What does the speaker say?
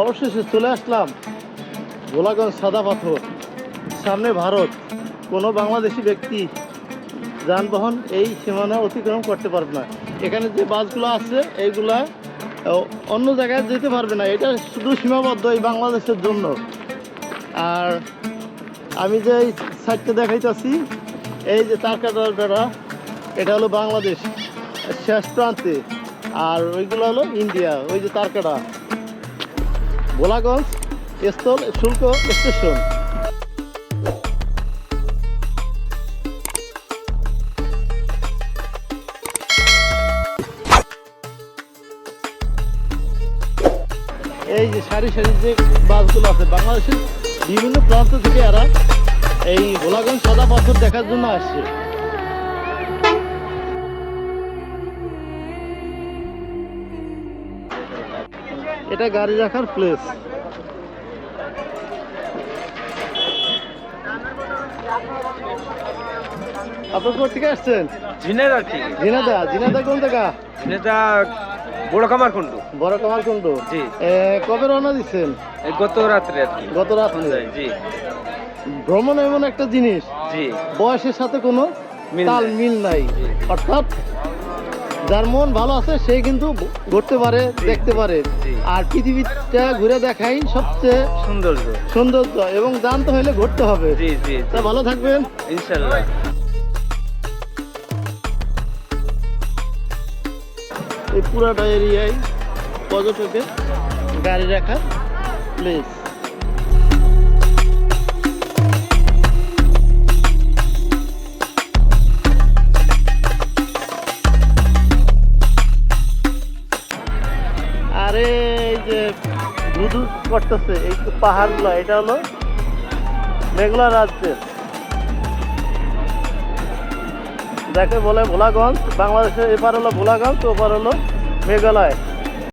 অবশেষে চলে আসলাম গোলাগঞ্জ সাদা পাথর। সামনে ভারত, কোনো বাংলাদেশি ব্যক্তি যানবাহন এই সীমানা অতিক্রম করতে পারবে না। এখানে যে বাসগুলো আছে, এইগুলা অন্য জায়গায় যেতে পারবে না। এটা শুধু সীমাবদ্ধ এই বাংলাদেশের জন্য। আর আমি যে এই সাইডটা দেখাইতেছি, এই যে তারকাটা এটা হলো বাংলাদেশ শেষ প্রান্তে। আর ওইগুলো হলো ইন্ডিয়া, ওই যে তারকাটা। ভোলাগঞ্জ স্থল শুল্ক স্টেশন। এই যে সারি সারি যে বাসগুলো আছে, বাংলাদেশের বিভিন্ন প্রান্ত থেকে এরা এই ভোলাগঞ্জ সাদা পাথর দেখার জন্য আসছে। এটা গাড়ি রাখার প্লেস আপনার কোথা থেকে আসছেন? কোন জায়গা? বড় কামার কুন্ডু বড় জি। কবে রওনা দিচ্ছেন? গত রাত্রে আর কি। গত রাত্রে? জি। ভ্রমণ এমন একটা জিনিস। জি। বয়সের সাথে কোনো তাল। মিল নাই। অর্থাৎ যার মন ভালো আছে সে কিন্তু ঘুরতে পারে দেখতে পারে। আর পৃথিবীটা ঘুরে দেখাই সবচেয়ে সৌন্দর্য। সৌন্দর্য এবং জানতে হলে ঘুরতে হবে। জি জি তা ভালো থাকবেন। ইনশাল্লাহ। এই পুরাটা এরিয়ায় পর্যটকের গাড়ি রাখার প্লেস আরে, এই যে ধুধু করতেছে এই পাহাড়গুলো, এটা হলো মেঘলা রাজ্যের। যাকে বলে ভোলাগঞ্জ, বাংলাদেশের এপার হলো ভোলাগঞ্জ, ওপার হলো মেঘালয়।